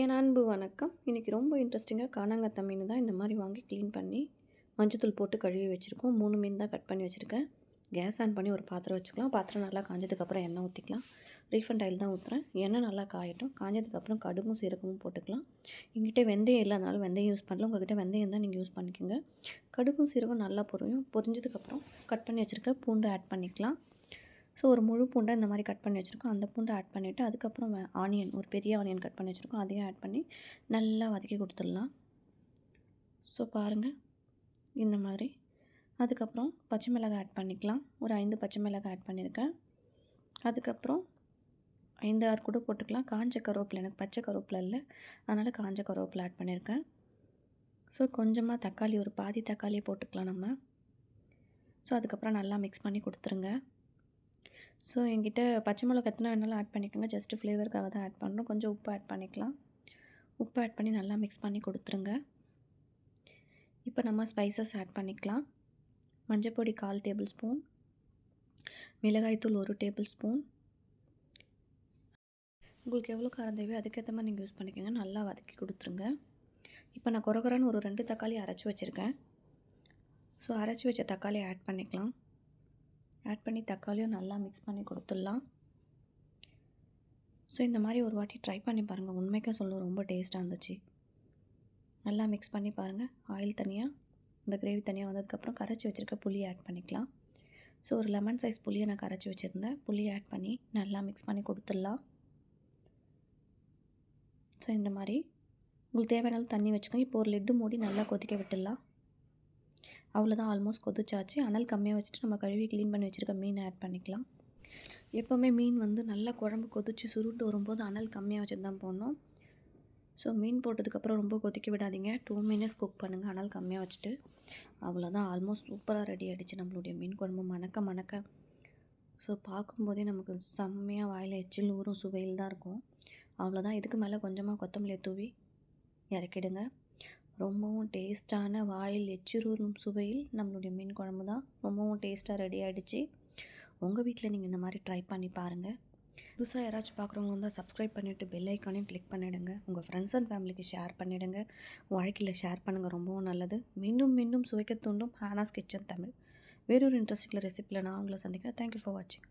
என் அன்பு வணக்கம். இன்றைக்கி ரொம்ப இன்ட்ரெஸ்டிங்காக காணாங்கத்த மீன் தான் இந்த மாதிரி வாங்கி க்ளீன் பண்ணி மஞ்சத்தூள் போட்டு கழுவி வச்சுருக்கோம். மூணு மீன் தான் கட் பண்ணி வச்சுருக்கேன். கேஸ் ஆன் பண்ணி ஒரு பாத்திரம் வச்சுக்கலாம். பாத்திரம் நல்லா காஞ்சதுக்கப்புறம் எண்ணெய் ஊற்றிக்கலாம் ரீஃபண்ட் ஆயில் தான் ஊற்றுறேன் எண்ணெய் நல்லா காயட்டும். காஞ்சதுக்கப்புறம் கடுகும் சீரகமும் போட்டுக்கலாம். எங்கிட்ட வெந்தயம் இல்லாதனால வெந்தயம் யூஸ் பண்ணல. உங்கள்கிட்ட வெந்தயம் தான் நீங்கள் யூஸ் பண்ணிக்கோங்க. கடுகும் சீரகம் நல்லா பொரியும். பொரிஞ்சதுக்கப்புறம் கட் பண்ணி வச்சுருக்க பூண்டு ஆட் பண்ணிக்கலாம். ஸோ ஒரு முழு பூண்டை இந்த மாதிரி கட் பண்ணி வச்சுருக்கோம். அந்த பூண்டை ஆட் பண்ணிவிட்டு அதுக்கப்புறம் ஆனியன் ஒரு பெரிய ஆனியன் கட் பண்ணி வச்சுருக்கோம். அதையும் ஆட் பண்ணி நல்லா வதக்கி கொடுத்துடலாம். ஸோ பாருங்கள் இந்த மாதிரி. அதுக்கப்புறம் பச்சை மிளகாய் ஆட் பண்ணிக்கலாம். ஒரு ஐந்து பச்சை மிளகாய் ஆட் பண்ணியிருக்கேன். அதுக்கப்புறம் ஐந்து ஆறு கூட போட்டுக்கலாம். காஞ்ச கருவேப்பிலை எனக்கு பச்சை கருவேப்பிலை இல்லை. அதனால் காஞ்ச கருவேப்பிலை ஆட் பண்ணியிருக்கேன். ஸோ கொஞ்சமாக தக்காளி ஒரு பாதி தக்காளியை போட்டுக்கலாம் நம்ம. ஸோ அதுக்கப்புறம் நல்லா மிக்ஸ் பண்ணி கொடுத்துருங்க. ஸோ என்கிட்ட பச்சை மிளகா எத்தனை வேணாலும் ஆட் பண்ணிக்கோங்க. ஜஸ்ட்டு ஃப்ளேவருக்காக தான் ஆட் பண்ணுறோம். கொஞ்சம் உப்பு ஆட் பண்ணிக்கலாம். உப்பு ஆட் பண்ணி நல்லா மிக்ஸ் பண்ணி கொடுத்துருங்க. இப்போ நம்ம ஸ்பைசஸ் ஆட் பண்ணிக்கலாம். மஞ்சப்பொடி கால் டேபிள் ஸ்பூன் மிளகாய்த்தூள் ஒரு டேபிள் ஸ்பூன் உங்களுக்கு எவ்வளோ காரம் தேவையோ அதுக்கேற்ற மாதிரி நீங்கள் யூஸ் பண்ணிக்கோங்க. நல்லா வதக்கி கொடுத்துருங்க. இப்போ நான் குறகுறான்னு ஒரு ரெண்டு தக்காளி அரைச்சி வச்சுருக்கேன். ஸோ அரைச்சி வச்ச தக்காளி ஆட் பண்ணிக்கலாம். ஆட் பண்ணி தக்காளியும் நல்லா மிக்ஸ் பண்ணி கொடுத்துடலாம். ஸோ இந்த மாதிரி ஒரு வாட்டி ட்ரை பண்ணி பாருங்கள் உண்மைக்கும் சொல்ல ரொம்ப டேஸ்ட்டாக இருந்துச்சு. நல்லா மிக்ஸ் பண்ணி பாருங்கள் ஆயில் தனியாக இந்த கிரேவி தனியாக வந்ததுக்கப்புறம் கரைச்சி வச்சுருக்க புளி ஆட் பண்ணிக்கலாம். ஸோ ஒரு லெமன் சைஸ் புளியை நான் கரைச்சி வச்சுருந்தேன். புளி ஆட் பண்ணி நல்லா மிக்ஸ் பண்ணி கொடுத்துடலாம். ஸோ இந்த மாதிரி. உங்களுக்கு தேவையான தண்ணி வச்சுக்கோங்க. இப்போ ஒரு லெட்டு மூடி நல்லா கொதிக்க விட்டுடலாம். அவ்வளோதான் ஆல்மோஸ்ட் கொதிச்சாச்சு. அனல் கம்மியாக வச்சுட்டு நம்ம கழுவி க்ளீன் பண்ணி வச்சுருக்க மீன் ஆட் பண்ணிக்கலாம். எப்போவுமே மீன் வந்து நல்லா குழம்பு கொதிச்சு சுருட்டு வரும்போது அனல் கம்மியாக வச்சுட்டு தான் போடணும். ஸோ மீன் போட்டதுக்கப்புறம் ரொம்ப கொதிக்க விடாதீங்க. டூ மினிட்ஸ் குக் பண்ணுங்கள் அனல் கம்மியாக வச்சுட்டு. அவ்வளோதான் ஆல்மோஸ்ட் சூப்பராக ரெடி ஆகிடுச்சு நம்மளுடைய மீன் குழம்பு. மணக்க மணக்க. ஸோ பார்க்கும்போதே நமக்கு செம்மையாக வாயில் எச்சில் ஊறும் சுவையில் தான் இருக்கும். அவ்வளோதான் இதுக்கு மேலே கொஞ்சமாக கொத்தமல்லியை தூவி இறக்கிடுங்க. ரொம்பவும் டேஸ்ட்டான வாயில் எச்சிரூரும் சுவையில் நம்மளுடைய மீன் குழம்பு தான். ரொம்பவும் டேஸ்ட்டாக ரெடி ஆகிடுச்சு உங்கள் வீட்டில் நீங்கள் இந்த மாதிரி ட்ரை பண்ணி பாருங்கள் புதுசாக யாராச்சும் பார்க்குறவங்க வந்தால் சப்ஸ்கிரைப் பண்ணிவிட்டு பெல் ஐக்கானையும் கிளிக் பண்ணிவிடுங்க உங்கள் ஃப்ரெண்ட்ஸ் அண்ட் ஃபேமிலிக்கு ஷேர் பண்ணிவிடுங்க வாழ்க்கையில் ஷேர் பண்ணுங்கள் ரொம்பவும் நல்லது. மீண்டும் மீண்டும் சுவைக்க தூண்டும் ஹானாஸ் கிச்சன் தமிழ். வேறொரு இன்ட்ரெஸ்டிங்கில் ரெசிப்பியில் நான் உங்களை சந்திக்கிறேன். தேங்க்யூ ஃபார் வாட்சிங்